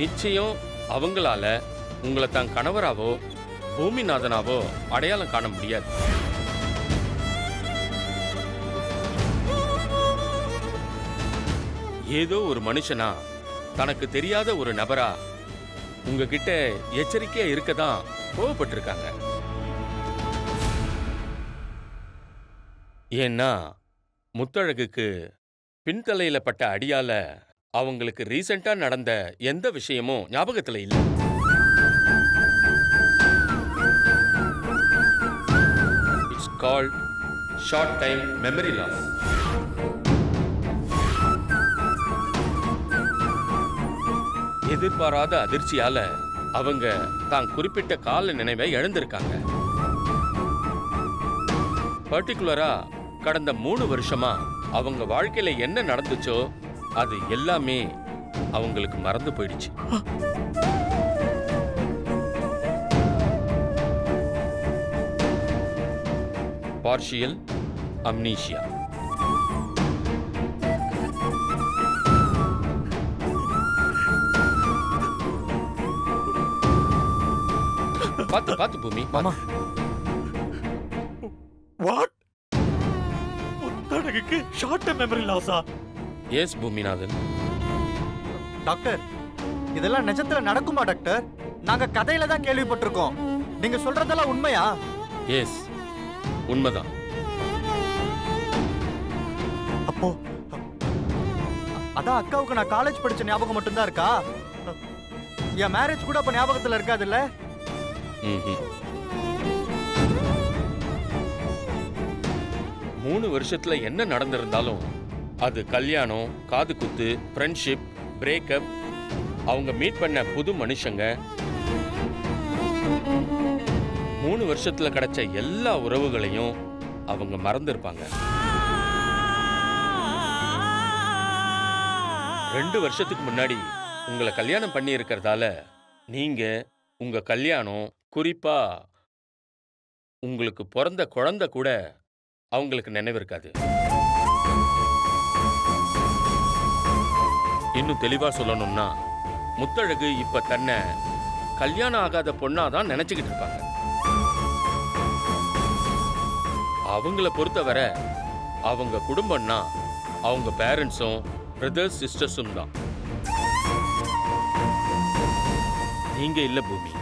நிச்சயம் அவங்களால உங்களை தான் கணவராவோ பூமிநாதனாவோ அடையாளம் காண முடியாது. ஏதோ ஒரு மனுஷனா தனக்கு தெரியாத ஒரு நபரா உங்ககிட்ட எச்சரிக்கையா இருக்க தான் கோவப்பட்டிருக்காங்க. ஏன்னா முத்தழகுக்கு பின்தலையில பட்ட அடியால அவங்களுக்கு ரீசெண்டா நடந்த எந்த விஷயமும் ஞாபகத்துல இல்ல. It's call short time memory loss எதிர்பாராத அதிர்ச்சியால அவங்க தான் குறிப்பிட்ட கால நினைவை இழந்திருக்காங்க. பர்டிகுலரா கடந்த மூணு வருஷமா அவங்க வாழ்க்கையில என்ன நடந்துச்சோ அது எல்லாமே அவங்களுக்கு மறந்து போயிடுச்சு. Partial amnesia. பாத்து பாத்து பூமி மாமா. What short time memory Lazza S Boominathan. Doctor இதெல்லாம் நிஜத்துல நடக்குமா டாக்டர்? நாங்க கதையில தான் கேள்விப்பட்டிருக்கோம். நீங்க சொல்றதெல்லாம் உண்மையா? எஸ் உண்மைதான். அப்போ அதான் அக்காவுக்கு நான் காலேஜ் படிச்ச ஞாபகம் மட்டும்தான் இருக்கா? என் மேரேஜ் கூட அப்ப ஞாபகத்துல இருக்காதுல்ல? ம்ஹும். மூணு வருஷத்துல என்ன நடந்திருந்தாலும் அது கல்யாணம் காது குத்து ஃப்ரெண்ட்ஷிப் பிரேக்கப் அவங்க மீட் பண்ண புது மனுஷங்க. மூணு வருஷத்துல கிடைச்ச எல்லா உறவுகளையும் அவங்க மறந்துருப்பாங்க. ரெண்டு வருஷத்துக்கு முன்னாடி உங்களை கல்யாணம் பண்ணி இருக்கிறதால நீங்க உங்க கல்யாணம் குறிப்பா உங்களுக்கு பிறந்த குழந்தை கூட அவங்களுக்கு நினைவு இருக்காது. இன்னும் தெளிவா சொல்லணும்னா முத்தழகு இப்ப தன்னை கல்யாணம் ஆகாத பொண்ணா தான் நினைச்சுக்கிட்டு இருப்பாங்க. அவங்கள பொறுத்தவரை அவங்க குடும்பம்னா அவங்க பேரண்ட்ஸும் பிரதர்ஸ் சிஸ்டர்ஸும் தான். நீங்க இல்ல பூமி.